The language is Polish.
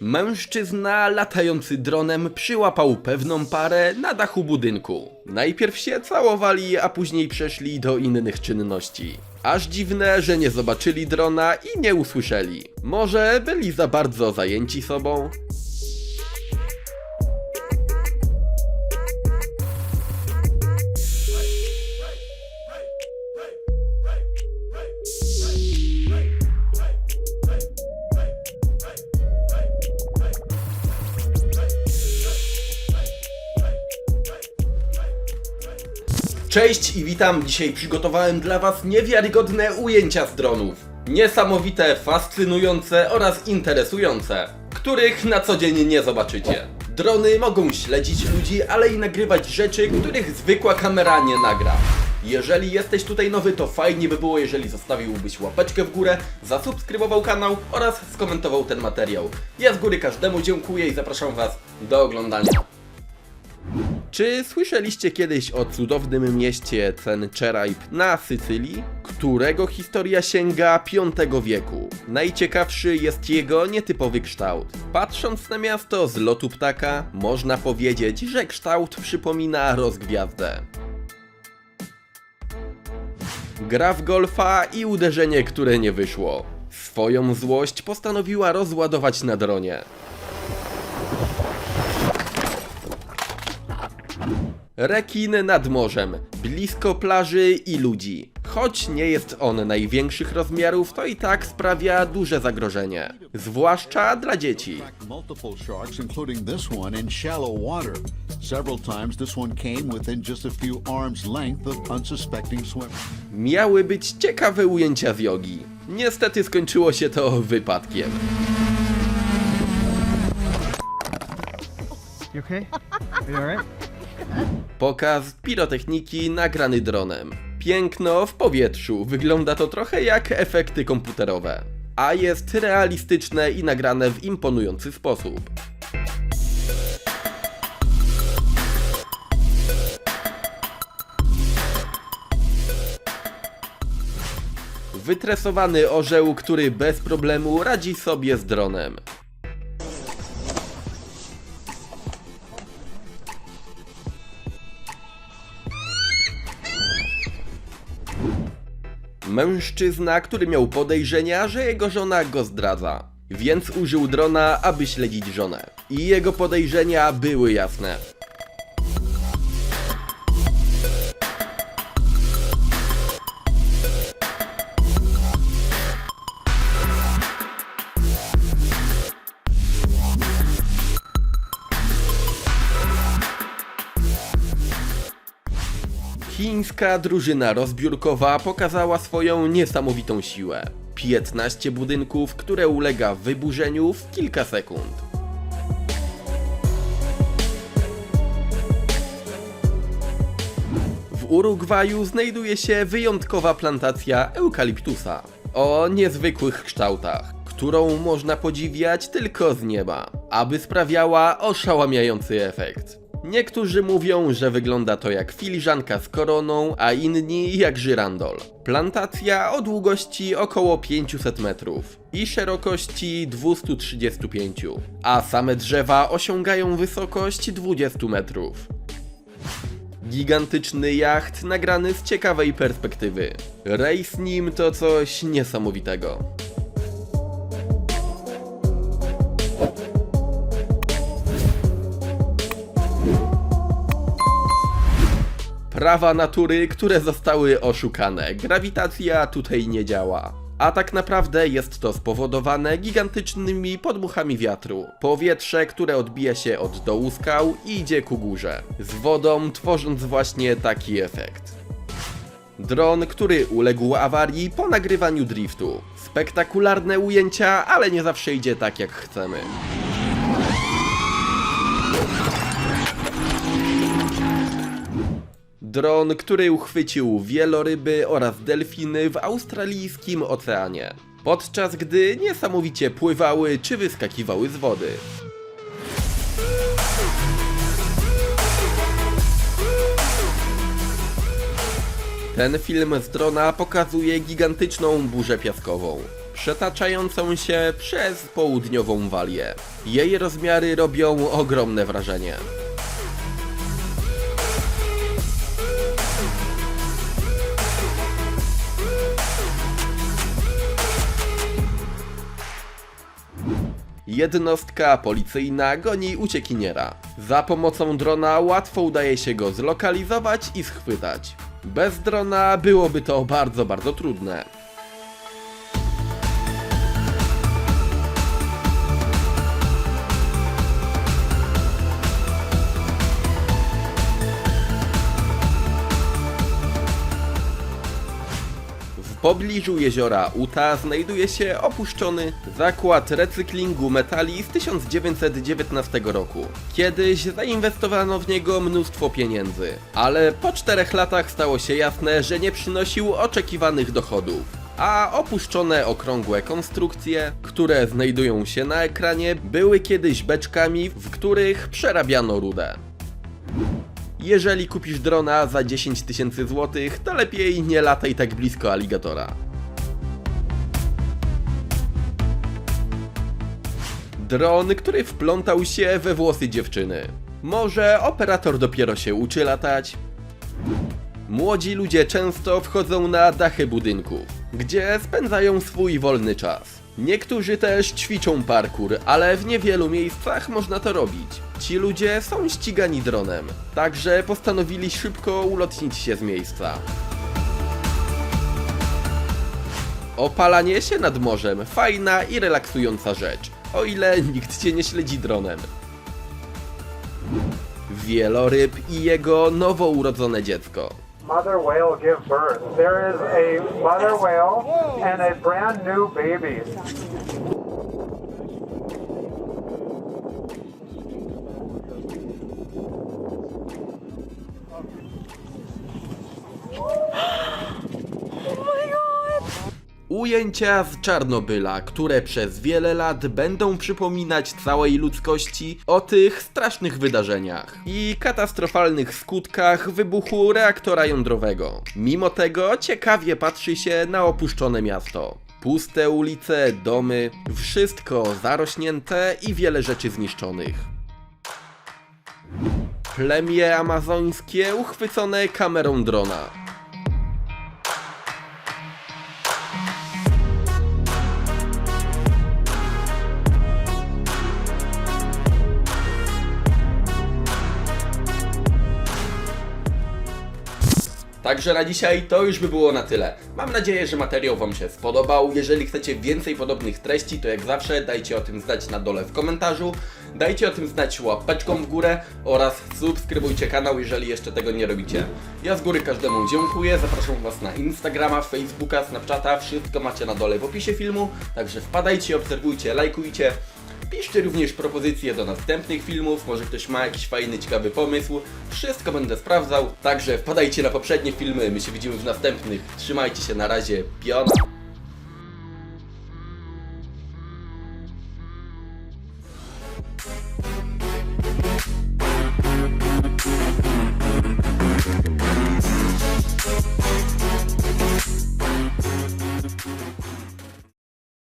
Mężczyzna latający dronem przyłapał pewną parę na dachu budynku. Najpierw się całowali, a później przeszli do innych czynności. Aż dziwne, że nie zobaczyli drona i nie usłyszeli. Może byli za bardzo zajęci sobą? Cześć i witam. Dzisiaj przygotowałem dla Was niewiarygodne ujęcia z dronów. Niesamowite, fascynujące oraz interesujące, których na co dzień nie zobaczycie. Drony mogą śledzić ludzi, ale i nagrywać rzeczy, których zwykła kamera nie nagra. Jeżeli jesteś tutaj nowy, to fajnie by było, jeżeli zostawiłbyś łapeczkę w górę, zasubskrybował kanał oraz skomentował ten materiał. Ja z góry każdemu dziękuję i zapraszam Was do oglądania. Czy słyszeliście kiedyś o cudownym mieście Cencheraib na Sycylii, którego historia sięga V wieku? Najciekawszy jest jego nietypowy kształt. Patrząc na miasto z lotu ptaka, można powiedzieć, że kształt przypomina rozgwiazdę. Gra w golfa i uderzenie, które nie wyszło. Swoją złość postanowiła rozładować na dronie. Rekin nad morzem, blisko plaży i ludzi. Choć nie jest on największych rozmiarów, to i tak sprawia duże zagrożenie. Zwłaszcza dla dzieci. Miały być ciekawe ujęcia z jogi. Niestety skończyło się to wypadkiem. You okay? Are you alright? Pokaz pirotechniki nagrany dronem. Piękno w powietrzu, wygląda to trochę jak efekty komputerowe. A jest realistyczne i nagrane w imponujący sposób. Wytresowany orzeł, który bez problemu radzi sobie z dronem. Mężczyzna, który miał podejrzenia, że jego żona go zdradza. Więc użył drona, aby śledzić żonę. I jego podejrzenia były jasne. Chińska drużyna rozbiórkowa pokazała swoją niesamowitą siłę. 15 budynków, które ulega wyburzeniu w kilka sekund. W Urugwaju znajduje się wyjątkowa plantacja eukaliptusa o niezwykłych kształtach, którą można podziwiać tylko z nieba, aby sprawiała oszałamiający efekt. Niektórzy mówią, że wygląda to jak filiżanka z koroną, a inni jak żyrandol. Plantacja o długości około 500 metrów i szerokości 235, a same drzewa osiągają wysokość 20 metrów. Gigantyczny jacht nagrany z ciekawej perspektywy. Rejs nim to coś niesamowitego. Prawa natury, które zostały oszukane. Grawitacja tutaj nie działa. A tak naprawdę jest to spowodowane gigantycznymi podmuchami wiatru. Powietrze, które odbija się od dołu skał i idzie ku górze, z wodą tworząc właśnie taki efekt. Dron, który uległ awarii po nagrywaniu driftu. Spektakularne ujęcia, ale nie zawsze idzie tak jak chcemy. Dron, który uchwycił wieloryby oraz delfiny w australijskim oceanie. Podczas gdy niesamowicie pływały czy wyskakiwały z wody. Ten film z drona pokazuje gigantyczną burzę piaskową. przetaczającą się przez południową walię. Jej rozmiary robią ogromne wrażenie. Jednostka policyjna goni uciekiniera. Za pomocą drona łatwo udaje się go zlokalizować i schwytać. Bez drona byłoby to bardzo, bardzo trudne. Pobliżu jeziora Uta znajduje się opuszczony zakład recyklingu metali z 1919 roku. Kiedyś zainwestowano w niego mnóstwo pieniędzy, ale po czterech latach stało się jasne, że nie przynosił oczekiwanych dochodów. A opuszczone okrągłe konstrukcje, które znajdują się na ekranie, były kiedyś beczkami, w których przerabiano rudę. Jeżeli kupisz drona za 10 tysięcy złotych, to lepiej nie lataj tak blisko aligatora. Dron, który wplątał się we włosy dziewczyny. Może operator dopiero się uczy latać? Młodzi ludzie często wchodzą na dachy budynków, gdzie spędzają swój wolny czas. Niektórzy też ćwiczą parkour, ale w niewielu miejscach można to robić. Ci ludzie są ścigani dronem, także postanowili szybko ulotnić się z miejsca. Opalanie się nad morzem fajna i relaksująca rzecz, o ile nikt cię nie śledzi dronem. Wieloryb i jego nowo urodzone dziecko. Mother whale give birth. There is a mother whale and a brand new baby. Ujęcia z Czarnobyla, które przez wiele lat będą przypominać całej ludzkości o tych strasznych wydarzeniach i katastrofalnych skutkach wybuchu reaktora jądrowego. Mimo tego ciekawie patrzy się na opuszczone miasto. Puste ulice, domy, wszystko zarośnięte i wiele rzeczy zniszczonych. Plemię amazońskie uchwycone kamerą drona. Także na dzisiaj to już by było na tyle. Mam nadzieję, że materiał Wam się spodobał. Jeżeli chcecie więcej podobnych treści, to jak zawsze dajcie o tym znać na dole w komentarzu. Dajcie o tym znać łapeczką w górę oraz subskrybujcie kanał, jeżeli jeszcze tego nie robicie. Ja z góry każdemu dziękuję. Zapraszam Was na Instagrama, Facebooka, Snapchata. Wszystko macie na dole w opisie filmu. Także wpadajcie, obserwujcie, lajkujcie. Piszcie również propozycje do następnych filmów, może ktoś ma jakiś fajny, ciekawy pomysł. Wszystko będę sprawdzał, także wpadajcie na poprzednie filmy, my się widzimy w następnych. Trzymajcie się, na razie, piona.